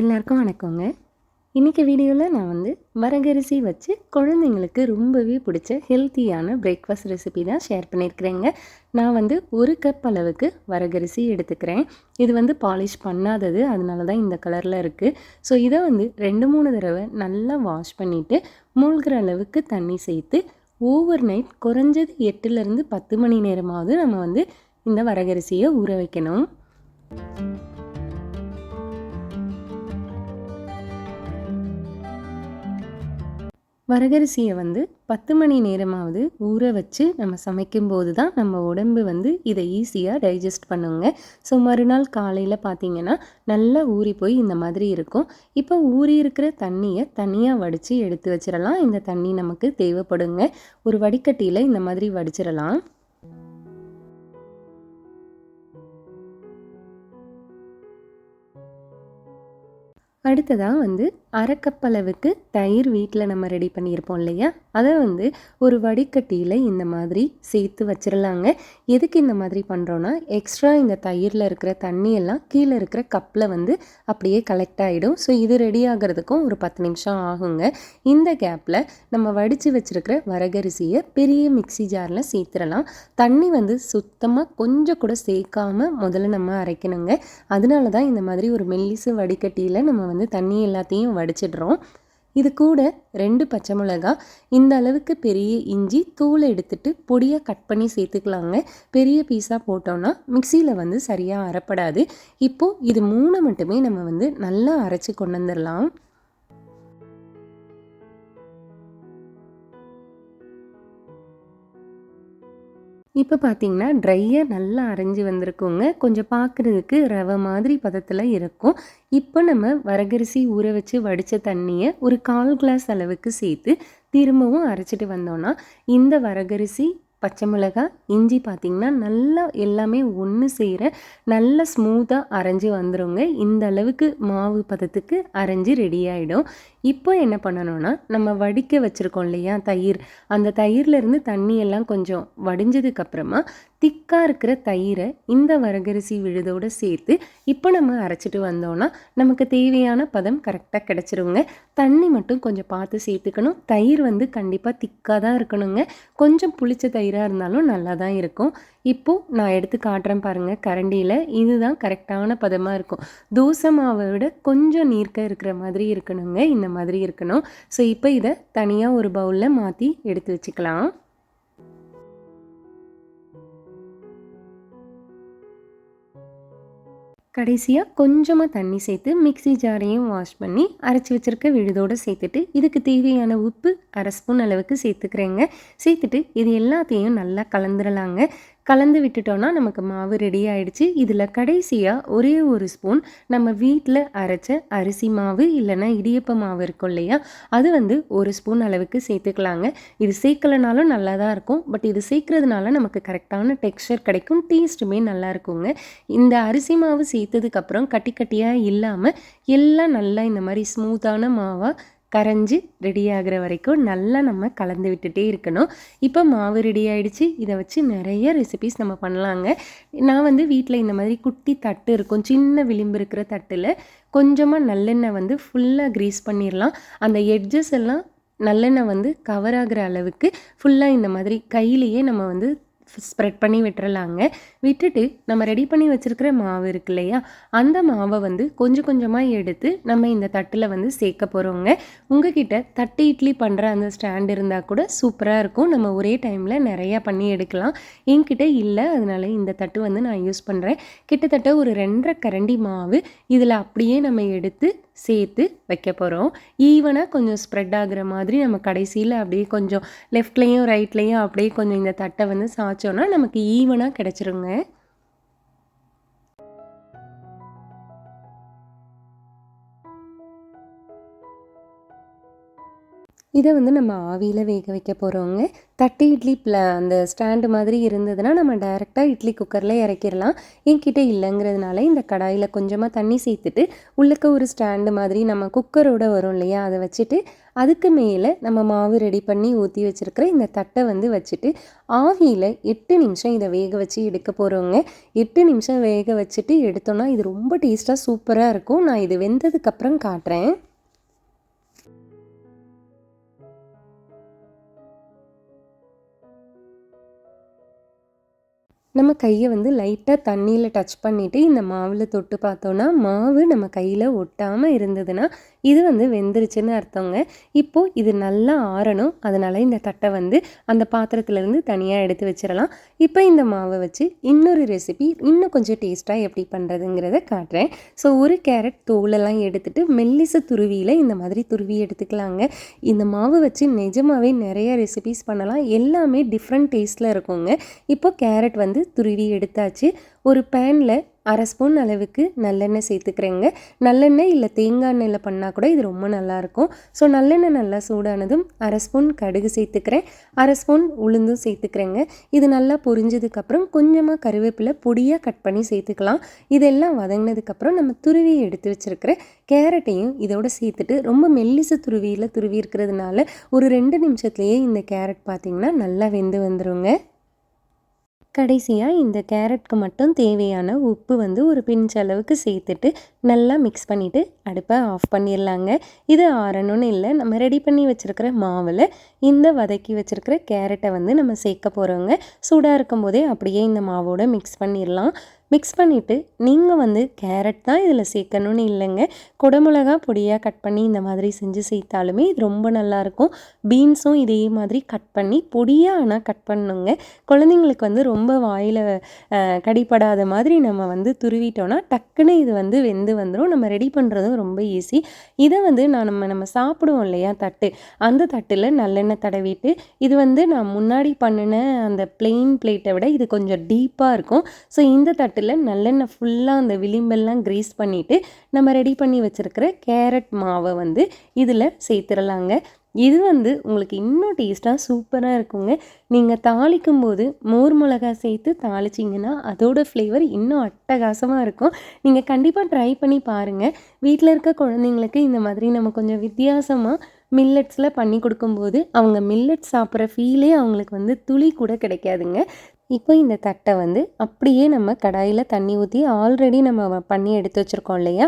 எல்லாருக்கும் வணக்கங்க. இன்றைக்கி வீடியோவில் நான் வந்து வரகரிசி வச்சு குழந்தைங்களுக்கு ரொம்பவே பிடிச்ச ஹெல்த்தியான பிரேக்ஃபாஸ்ட் ரெசிபி தான் ஷேர் பண்ணியிருக்கிறேங்க. நான் வந்து ஒரு கப் அளவுக்கு வரகரிசி எடுத்துக்கிறேன். இது வந்து பாலிஷ் பண்ணாதது அதனால தான் இந்த கலரில் இருக்குது ஸோ இதை வந்து ரெண்டு மூணு தடவை நல்லா வாஷ் பண்ணிவிட்டு மூழ்கிற அளவுக்கு தண்ணி சேர்த்து ஓவர் நைட் குறைஞ்சது எட்டுலேருந்து பத்து மணி நேரமாவது நம்ம வந்து இந்த வரகரிசியை ஊற வைக்கணும். வரகரிசியை வந்து பத்து மணி நேரமாவது ஊற வச்சு நம்ம சமைக்கும்போது தான் நம்ம உடம்பு வந்து இதை ஈஸியாக டைஜஸ்ட் பண்ணுங்க. ஸோ மறுநாள் காலையில் பார்த்தீங்கன்னா நல்லா ஊறி போய் இந்த மாதிரி இருக்கும். இப்போ ஊறி இருக்கிற தண்ணியை தனியாக வடித்து எடுத்து வச்சிடலாம் இந்த தண்ணி நமக்கு தேவைப்படுங்க. ஒரு வடிகட்டியில் இந்த மாதிரி வடிச்சிடலாம் அடுத்ததாக வந்து அரைக்கப்பளவுக்கு தயிர் வீட்டில் நம்ம ரெடி பண்ணியிருப்போம் இல்லையா? அதை வந்து ஒரு வடிகட்டியில் இந்த மாதிரி சேர்த்து வச்சிடலாங்க எதுக்கு இந்த மாதிரி பண்ணுறோன்னா எக்ஸ்ட்ரா இந்த தயிரில் இருக்கிற தண்ணியெல்லாம் கீழே இருக்கிற கப்பில் வந்து அப்படியே கலெக்ட் ஆகிடும் ஸோ இது ரெடி ஆகிறதுக்கும் ஒரு பத்து நிமிஷம் ஆகுங்க. இந்த கேப்பில் நம்ம வடித்து வச்சுருக்கிற வரகரிசியை பெரிய மிக்சி ஜாரில் சேர்த்துடலாம். தண்ணி வந்து சுத்தமாக கொஞ்சம் கூட சேர்க்காம முதல்ல நம்ம அரைக்கணுங்க. அதனால தான் இந்த மாதிரி ஒரு மெல்லிசு வடிகட்டியில் நம்ம வந்து தண்ணி எல்லாத்தையும் வடிச்சிடுறோம். இது கூட ரெண்டு பச்சை மிளகா இந்த அளவுக்கு பெரிய இஞ்சி தூளை எடுத்துட்டு பொடியாக கட் பண்ணி சேர்த்துக்கலாங்க. பெரிய பீஸாக போட்டோன்னா மிக்சியில் வந்து சரியாக அரைப்படாது. இப்போது இது மூணு மட்டுமே நம்ம வந்து நல்லா அரைச்சி கொண்டு வந்துடலாம். இப்போ பார்த்தீங்கன்னா ட்ரையாக நல்லா அரைஞ்சி வந்திருக்குங்க. கொஞ்சம் பார்க்குறதுக்கு ரவை மாதிரி பதத்தில் இருக்கும். இப்போ நம்ம வரகரிசி ஊற வச்சு வடித்த தண்ணியை ஒரு கால் கிளாஸ் அளவுக்கு சேர்த்து திரும்பவும் அரைச்சிட்டு வந்தோன்னா இந்த வரகரிசி பச்சை மிளகாய் இஞ்சி பார்த்திங்கன்னா நல்லா எல்லாமே ஒன்று செய்கிற நல்லா ஸ்மூத்தாக அரைஞ்சி வந்துடுங்க இந்த அளவுக்கு மாவு பதத்துக்கு அரைஞ்சி ரெடி ஆகிடும் இப்போ என்ன பண்ணணும்னா நம்ம வடிக்க வச்சுருக்கோம் இல்லையா தயிர். அந்த தயிர்லேருந்து தண்ணியெல்லாம் கொஞ்சம் வடிஞ்சதுக்கப்புறமா திக்காக இருக்கிற தயிரை இந்த வரகரிசி விழுதோடு சேர்த்து இப்போ நம்ம அரைச்சிட்டு வந்தோன்னா நமக்கு தேவையான பதம் கரெக்டாக கிடச்சிருங்க. தண்ணி மட்டும் கொஞ்சம் பார்த்து சேர்த்துக்கணும். தயிர் வந்து கண்டிப்பாக திக்காக தான் இருக்கணுங்க. கொஞ்சம் புளிச்ச தயிராக இருந்தாலும் நல்லா தான் இருக்கும். இப்போது நான் எடுத்து காட்டுறேன் பாருங்கள் கரண்டியில். இதுதான் கரெக்டான பதமாக இருக்கும். தோசை மாவை விட கொஞ்சம் நீர்க்க இருக்கிற மாதிரி இருக்கணுங்க. இந்த மாதிரி இருக்கணும். ஸோ இப்போ இதை தனியாக ஒரு பவுலில் மாற்றி எடுத்து வச்சுக்கலாம். கடைசியாக கொஞ்சமாக தண்ணி சேர்த்து மிக்சி ஜாரையும் வாஷ் பண்ணி அரைச்சி வச்சுருக்க விழுதோடு சேர்த்துட்டு இதுக்கு தேவையான உப்பு அரை ஸ்பூன் அளவுக்கு சேர்த்துக்கிறேங்க. சேர்த்துட்டு இது எல்லாத்தையும் நல்லா கலந்துடலாங்க கலந்து விட்டுட்டோன்னா நமக்கு மாவு ரெடி ஆயிடுச்சு. இதில் கடைசியாக ஒரே ஒரு ஸ்பூன் நம்ம வீட்டில் அரைச்ச அரிசி மாவு இல்லைன்னா இடியப்ப மாவு இருக்கும் இல்லையா? அது வந்து ஒரு ஸ்பூன் அளவுக்கு சேர்த்துக்கலாங்க. இது சேர்க்கலனாலும் நல்லா தான் இருக்கும். பட் இது சேர்க்கறதுனால நமக்கு கரெக்டான டெக்ஸ்டர் கிடைக்கும். டேஸ்ட்டுமே நல்லா இருக்குங்க. இந்த அரிசி மாவு சேர்த்ததுக்கப்புறம் கட்டி கட்டியாக இல்லாமல் எல்லாம் நல்லா இந்த மாதிரி ஸ்மூத்தான மாவாக கரைஞ்சி ரெடி ஆகிற வரைக்கும் நல்லா நம்ம கலந்து விட்டுட்டே இருக்கணும். இப்போ மாவு ரெடி ஆகிடுச்சு இதை வச்சு நிறைய ரெசிபிஸ் நம்ம பண்ணலாங்க. நான் வந்து வீட்டில் இந்த மாதிரி குட்டி தட்டு இருக்கும். சின்ன விளிம்பு இருக்கிற தட்டில் கொஞ்சமாக நல்லெண்ணெய் வந்து ஃபுல்லாக க்ரீஸ் பண்ணிடலாம் அந்த எட்ஜஸ் எல்லாம் நல்லெண்ணெய் வந்து கவர் ஆகிற அளவுக்கு ஃபுல்லாக இந்த மாதிரி கையிலேயே நம்ம வந்து ஸ்ப்ரெட் பண்ணி விட்டுறலாங்க. விட்டுட்டு நம்ம ரெடி பண்ணி வச்சுருக்கிற மாவு இருக்கு இல்லையா? அந்த மாவை வந்து கொஞ்சம் கொஞ்சமாக எடுத்து நம்ம இந்த தட்டில் வந்து சேர்க்க போகிறோங்க உங்ககிட்ட தட்டு இட்லி பண்ணுற அந்த ஸ்டாண்ட் இருந்தால் கூட சூப்பராக இருக்கும். நம்ம ஒரே டைமில் நிறையா பண்ணி எடுக்கலாம். என்கிட்ட இல்லை அதனால இந்த தட்டு வந்து நான் யூஸ் பண்ணுறேன் கிட்டத்தட்ட ஒரு ரெண்டரை கரண்டி மாவு இதில் அப்படியே நம்ம எடுத்து சேர்த்து வைக்க போகிறோம் ஈவனாக கொஞ்சம் ஸ்ப்ரெட் ஆகுற மாதிரி நம்ம கடைசியில் அப்படியே கொஞ்சம் லெஃப்ட்லேயும் ரைட்லேயும் அப்படியே கொஞ்சம் இந்த தட்டை வந்து சாய்ச்சோன்னா நமக்கு ஈவனாக கிடச்சிருங்க. இதை வந்து நம்ம ஆவியில் வேக வைக்க போகிறோங்க தட்டு இட்லி ப்ள அந்த ஸ்டாண்டு மாதிரி இருந்ததுன்னா நம்ம டைரெக்டாக இட்லி குக்கரில் இறக்கிடலாம். என்கிட்ட இல்லைங்கிறதுனால இந்த கடாயில் கொஞ்சமாக தண்ணி சேர்த்துட்டு உள்ளக்க ஒரு ஸ்டாண்டு மாதிரி நம்ம குக்கரோட வரும் இல்லையா அதை வச்சுட்டு அதுக்கு மேலே நம்ம மாவு ரெடி பண்ணி ஊற்றி வச்சுருக்கிற இந்த தட்டை வந்து வச்சுட்டு ஆவியில் எட்டு நிமிஷம் இதை வேக வச்சு எடுக்க போகிறோங்க எட்டு நிமிஷம் வேக வச்சுட்டு எடுத்தோன்னா இது ரொம்ப டேஸ்ட்டாக சூப்பராக இருக்கும். நான் இது வெந்ததுக்கப்புறம் காட்டுறேன். நம்ம கையை வந்து லைட்டாக தண்ணியில் டச் பண்ணிவிட்டு இந்த மாவில் தொட்டு பார்த்தோன்னா மாவு நம்ம கையில் ஒட்டாமல் இருந்ததுன்னா இது வந்து வெந்துருச்சுன்னு அர்த்தங்க. இப்போது இது நல்லா ஆறணும். அதனால் இந்த தட்டை வந்து அந்த பாத்திரத்துலேருந்து தனியாக எடுத்து வச்சிடலாம் இப்போ இந்த மாவை வச்சு இன்னொரு ரெசிபி இன்னும் கொஞ்சம் டேஸ்ட்டாக எப்படி பண்ணுறதுங்கிறத காட்டுறேன். ஸோ ஒரு கேரட் தோலெல்லாம் எடுத்துகிட்டு மெல்லிச துருவியில் இந்த மாதிரி துருவி எடுத்துக்கலாங்க. இந்த மாவு வச்சு நிஜமாகவே நிறைய ரெசிபிஸ் பண்ணலாம். எல்லாமே டிஃப்ரெண்ட் டேஸ்ட்டில் இருக்குங்க. இப்போ கேரட் வந்து துருவி எடுத்தாச்சு. ஒரு பேனில் அரை ஸ்பூன் அளவுக்கு நல்லெண்ணெய் சேர்த்துக்கிறேங்க. நல்லெண்ணெய் இல்லை தேங்காய் எண்ணெயில் பண்ணால் கூட இது ரொம்ப நல்லாயிருக்கும். ஸோ நல்லெண்ணெய் நல்லா சூடானதும் அரை ஸ்பூன் கடுகு சேர்த்துக்கிறேன். அரை ஸ்பூன் உளுந்தும் சேர்த்துக்கிறேங்க. இது நல்லா பொரிஞ்சதுக்கப்புறம் கொஞ்சமாக கருவேப்பிலை பொடியாக கட் பண்ணி சேர்த்துக்கலாம். இதெல்லாம் வதங்கினதுக்கப்புறம் நம்ம துருவி எடுத்து வச்சுருக்கிற கேரட்டையும் இதோட சேர்த்துட்டு ரொம்ப மெல்லிசு துருவியில் துருவி இருக்கிறதுனால ஒரு ரெண்டு நிமிஷத்துலேயே இந்த கேரட் பார்த்திங்கன்னா நல்லா வெந்து வந்துடுங்க கடைசியாக இந்த கேரட்க்கு மட்டும் தேவையான உப்பு வந்து ஒரு பிஞ்ச் அளவுக்கு சேர்த்துட்டு நல்லா மிக்ஸ் பண்ணிவிட்டு அடுப்பை ஆஃப் பண்ணிடலாங்க. இது ஆறணும்னு இல்லை. நம்ம ரெடி பண்ணி வச்சுருக்கிற மாவில் இந்த வதக்கி வச்சுருக்கிற கேரட்டை வந்து நம்ம சேர்க்க போகிறோங்க சூடாக இருக்கும்போதே அப்படியே இந்த மாவோட மிக்ஸ் பண்ணிடலாம். மிக்ஸ் பண்ணிவிட்டு நீங்கள் வந்து கேரட் தான் இதில் சேர்க்கணுன்னு இல்லைங்க. குடமிளகா பொடியாக கட் பண்ணி இந்த மாதிரி செஞ்சு சேர்த்தாலுமே இது ரொம்ப நல்லாயிருக்கும் பீன்ஸும் இதே மாதிரி கட் பண்ணி பொடியாக ஆனால் கட் பண்ணுங்க. குழந்தைங்களுக்கு வந்து ரொம்ப வாயில் கடிப்படாத மாதிரி நம்ம வந்து துருவிட்டோன்னா டக்குன்னு இது வந்து வெந்து வந்துடும் நம்ம ரெடி பண்ணுறதும் ரொம்ப ஈஸி இதை வந்து நான் நம்ம நம்ம சாப்பிடுவோம் இல்லையா தட்டு. அந்த தட்டில் நல்லெண்ணெய் தடவிட்டு இது வந்து நான் முன்னாடி பண்ணின அந்த பிளெயின் பிளேட்டை விட இது கொஞ்சம் டீப்பாக இருக்கும். ஸோ இந்த தட்டில் நல்லெண்ணெய் ஃபுல்லாக அந்த விளிம்பெல்லாம் க்ரீஸ் பண்ணிவிட்டு நம்ம ரெடி பண்ணி வச்சுருக்கிற கேரட் மாவை வந்து இதில் சேர்த்துடலாங்க இது வந்து உங்களுக்கு இன்னும் டேஸ்ட்டாக சூப்பராக இருக்குங்க. நீங்கள் தாளிக்கும் போது மோர் மிளகா சேர்த்து தாளிச்சிங்கன்னா அதோட ஃப்ளேவர் இன்னும் அட்டகாசமாக இருக்கும். நீங்கள் கண்டிப்பாக ட்ரை பண்ணி பாருங்கள் வீட்டில் இருக்க குழந்தைங்களுக்கு இந்த மாதிரி நம்ம கொஞ்சம் வித்தியாசமாக மில்லட்ஸில் பண்ணி கொடுக்கும்போது அவங்க மில்லட் சாப்பிட்ற ஃபீலே அவங்களுக்கு வந்து துளி கூட கிடைக்காதுங்க. இப்போ இந்த தட்டை வந்து அப்படியே நம்ம கடாயில் தண்ணி ஊற்றி ஆல்ரெடி நம்ம பண்ணி எடுத்து வச்சுருக்கோம் இல்லையா?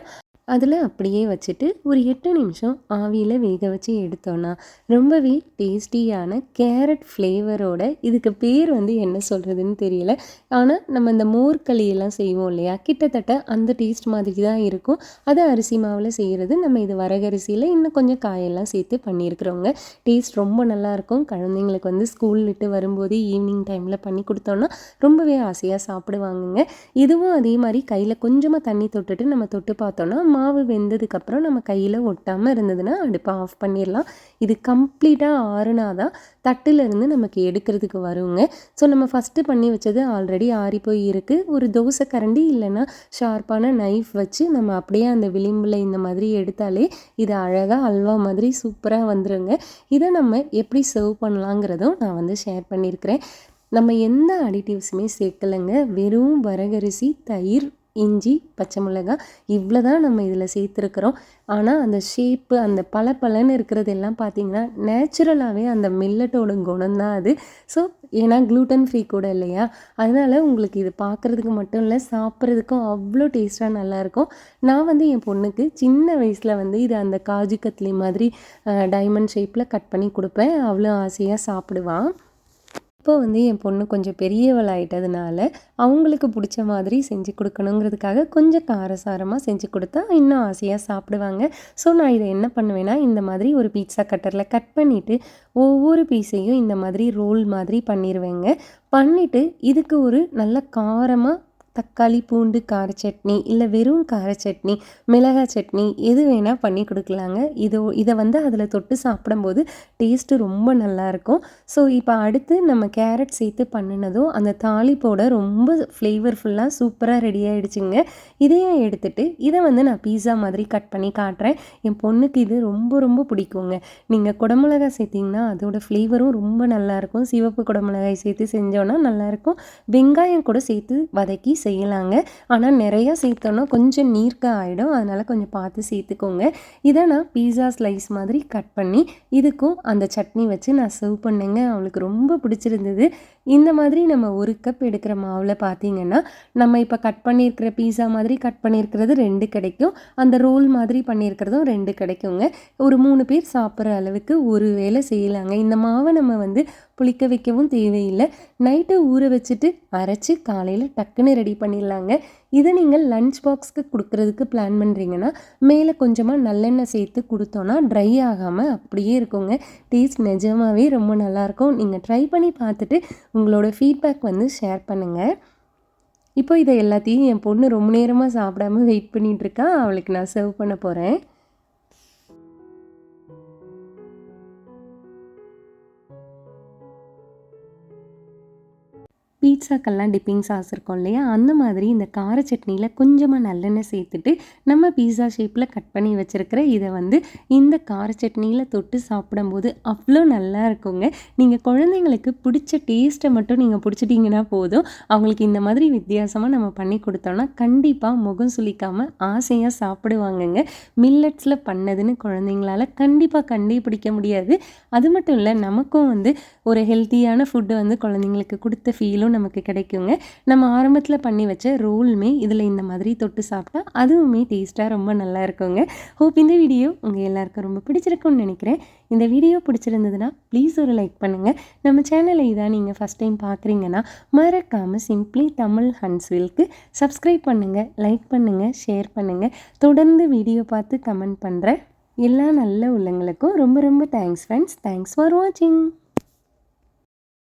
அதில் அப்படியே வச்சுட்டு ஒரு எட்டு நிமிஷம் ஆவியில் வேக வச்சு எடுத்தோன்னா ரொம்பவே டேஸ்டியான கேரட் ஃப்ளேவரோட இதுக்கு பேர் வந்து என்ன சொல்கிறதுன்னு தெரியல. ஆனால் நம்ம இந்த மோர்களியெல்லாம் செய்வோம் இல்லையா? கிட்டத்தட்ட அந்த டேஸ்ட் மாதிரி தான் இருக்கும். அது அரிசி மாவில் செய்கிறது நம்ம இது வரகரிசியில் இன்னும் கொஞ்சம் காயெல்லாம் சேர்த்து பண்ணியிருக்கிறோங்க. டேஸ்ட் ரொம்ப நல்லாயிருக்கும் குழந்தைங்களுக்கு வந்து ஸ்கூல் விட்டு வரும்போது ஈவினிங் டைமில் பண்ணி கொடுத்தோன்னா ரொம்பவே ஆசையாக சாப்பிடுவாங்கங்க. இதுவும் அதே மாதிரி கையில் கொஞ்சமாக தண்ணி தொட்டுட்டு நம்ம தொட்டு பார்த்தோன்னா மாவு வெந்ததுக்கப்புறம் நம்ம கையில் ஒட்டாமல் இருந்ததுன்னா அடுப்பை ஆஃப் பண்ணிடலாம். இது கம்ப்ளீட்டாக ஆறுனா தான் தட்டிலிருந்து நமக்கு எடுக்கிறதுக்கு வருங்க. ஸோ நம்ம ஃபஸ்ட்டு பண்ணி வச்சது ஆல்ரெடி ஆறி போய் இருக்குது ஒரு தோசை கரண்டி இல்லைன்னா ஷார்ப்பான நைஃப் வச்சு நம்ம அப்படியே அந்த விளிம்பில் இந்த மாதிரி எடுத்தாலே இது அழகாக அல்வா மாதிரி சூப்பராக வந்துருங்க. இதை நம்ம எப்படி சர்வ் பண்ணலாங்கிறதும் நான் வந்து ஷேர் பண்ணியிருக்கிறேன். நம்ம எந்த அடிட்டிவ்ஸுமே சேர்க்கலைங்க. வெறும் வரகரிசி தயிர் இஞ்சி பச்சை மிளகாய் இவ்வளோ தான் நம்ம இதில் சேர்த்துருக்குறோம். ஆனால் அந்த ஷேப்பு அந்த பல பலன்னு இருக்கிறது எல்லாம் பார்த்திங்கன்னா நேச்சுரலாகவே அந்த மில்லட்டோட குணம்தான் அது. ஸோ ஏன்னா க்ளூட்டன் ஃப்ரீ கூட இல்லையா? அதனால் உங்களுக்கு இது பார்க்குறதுக்கு மட்டும் இல்லை சாப்பிட்றதுக்கும் அவ்வளோ டேஸ்ட்டாக நல்லாயிருக்கும். நான் வந்து என் பொண்ணுக்கு சின்ன வயசில் வந்து இது அந்த காஜு கத்லி மாதிரி டைமண்ட் ஷேப்பில் கட் பண்ணி கொடுப்பேன். அவ்வளோ ஆசையாக சாப்பிடுவான் இப்போ வந்து என் பொண்ணு கொஞ்சம் பெரியவளாயிட்டதுனால அவங்களுக்கு பிடிச்ச மாதிரி செஞ்சு கொடுக்கணுங்கிறதுக்காக கொஞ்சம் காரசாரமாக செஞ்சு கொடுத்தா இன்னும் ஆசையாக சாப்பிடுவாங்க. ஸோ நான் இதை என்ன பண்ணுவேன்னா இந்த மாதிரி ஒரு பீட்சா கட்டரில் கட் பண்ணிவிட்டு ஒவ்வொரு பீஸையும் இந்த மாதிரி ரோல் மாதிரி பண்ணிடுவேங்க பண்ணிவிட்டு இதுக்கு ஒரு நல்ல காரமாக தக்காளி பூண்டு கார சட்னி இல்லை வெறும் கார சட்னி மிளகாய் சட்னி எது வேணால் பண்ணி கொடுக்கலாங்க. இதோ இதை வந்து அதில் தொட்டு சாப்பிடும்போது டேஸ்ட்டு ரொம்ப நல்லாயிருக்கும் ஸோ இப்போ அடுத்து நம்ம கேரட் சேர்த்து பண்ணினதும் அந்த தாளிப்போட ரொம்ப ஃப்ளேவர்ஃபுல்லாக சூப்பராக ரெடி ஆகிடுச்சுங்க இதையும் எடுத்துகிட்டு இதை வந்து நான் பீஸா மாதிரி கட் பண்ணி காட்டுறேன். என் பொண்ணுக்கு இது ரொம்ப ரொம்ப பிடிக்குங்க. நீங்கள் குடமிளகாய் சேர்த்திங்கன்னா அதோட ஃப்ளேவரும் ரொம்ப நல்லாயிருக்கும் சிவப்பு குடமிளகாய் சேர்த்து செஞ்சோன்னா நல்லாயிருக்கும் வெங்காயம் கூட சேர்த்து வதக்கி செய்யலாங்க. ஆனால் நிறையா சேர்த்தோன்னா கொஞ்சம் நீர்க்க ஆகிடும் அதனால் கொஞ்சம் பார்த்து சேர்த்துக்கோங்க. இதை நான் பீஸா ஸ்லைஸ் மாதிரி கட் பண்ணி இதுக்கும் அந்த சட்னி வச்சு நான் சர்வ் பண்ணேங்க. அவளுக்கு ரொம்ப பிடிச்சிருந்தது. இந்த மாதிரி நம்ம ஒரு கப் எடுக்கிற மாவில் பார்த்தீங்கன்னா நம்ம இப்போ கட் பண்ணியிருக்கிற பீஸா மாதிரி கட் பண்ணியிருக்கிறது ரெண்டு கிடைக்கும். அந்த ரோல் மாதிரி பண்ணியிருக்கிறதும் ரெண்டு கிடைக்குங்க. ஒரு மூணு பேர் சாப்பிட்ற அளவுக்கு ஒரு வேளை செய்யலாங்க. இந்த மாவை நம்ம வந்து புளிக்க வைக்கவும் தேவையில்லை. நைட்டு ஊற வச்சுட்டு அரைச்சி காலையில் டக்குன்னு ரெடி பண்ணிடலாங்க. இதை நீங்கள் லன்ச் பாக்ஸ்க்கு கொடுக்குறதுக்கு பிளான் பண்ணுறீங்கன்னா மேலே கொஞ்சமாக நல்லெண்ணெய் சேர்த்து கொடுத்தோன்னா ட்ரை ஆகாமல் அப்படியே இருக்குங்க. டேஸ்ட் நிஜமாகவே ரொம்ப நல்லாயிருக்கும். நீங்கள் ட்ரை பண்ணி பார்த்துட்டு உங்களோட ஃபீட்பேக் வந்து ஷேர் பண்ணுங்கள் இப்போ இதை எல்லாத்தையும் என் பொண்ணு ரொம்ப நேரமாக சாப்பிடாம வெயிட் பண்ணிகிட்ருக்கா அவளுக்கு நான் சர்வ் பண்ண போகிறேன் பீட்சாக்கெல்லாம் டிப்பிங் சாஸ் இருக்கும் இல்லையா? அந்த மாதிரி இந்த கார சட்னியில் கொஞ்சமாக நல்லெண்ணெய் சேர்த்துட்டு நம்ம பீஸா ஷேப்பில் கட் பண்ணி வச்சுருக்கிற இதை வந்து இந்த கார சட்னியில் தொட்டு சாப்பிடும்போது அவ்வளோ நல்லா இருக்குங்க. நீங்கள் குழந்தைங்களுக்கு பிடிச்ச டேஸ்ட்டை மட்டும் நீங்கள் பிடிச்சிட்டிங்கன்னா போதும். அவங்களுக்கு இந்த மாதிரி வித்தியாசமாக நம்ம பண்ணி கொடுத்தோம்னா கண்டிப்பாக முகம் சுளிக்காமல் ஆசையாக சாப்பிடுவாங்கங்க. மில்லட்ஸில் பண்ணதுன்னு குழந்தைங்களால கண்டிப்பாக கண்டுபிடிக்க முடியாது. அது மட்டும் இல்லை நமக்கும் வந்து ஒரு ஹெல்த்தியான ஃபுட்டு வந்து குழந்தைங்களுக்கு கொடுத்த ஃபீலும் நமக்கு கிடைக்குங்க. நம்ம ஆரம்பத்தில் பண்ணி வச்ச ரோலுமே இதில் இந்த மாதிரி தொட்டு சாப்பிட்டா அதுவுமே டேஸ்ட்டாக ரொம்ப நல்லா இருக்குங்க. ஹோப் இந்த வீடியோ உங்கள் எல்லாருக்கும் ரொம்ப பிடிச்சிருக்கும்னு நினைக்கிறேன். இந்த வீடியோ பிடிச்சிருந்ததுன்னா ப்ளீஸ் ஒரு லைக் பண்ணுங்கள் நம்ம சேனலை இதான் நீங்கள் ஃபஸ்ட் டைம் பார்க்குறீங்கன்னா மறக்காமல் சிம்ப்ளி தமிழ் ஹன்ஸ்வில்க்கு சப்ஸ்கிரைப் பண்ணுங்கள் லைக் பண்ணுங்கள் ஷேர் பண்ணுங்கள் தொடர்ந்து வீடியோ பார்த்து கமெண்ட் பண்ணுறேன் எல்லா நல்ல உள்ளங்களுக்கும் ரொம்ப ரொம்ப தேங்க்ஸ் ஃப்ரெண்ட்ஸ். தேங்க்ஸ் ஃபார் வாட்சிங்.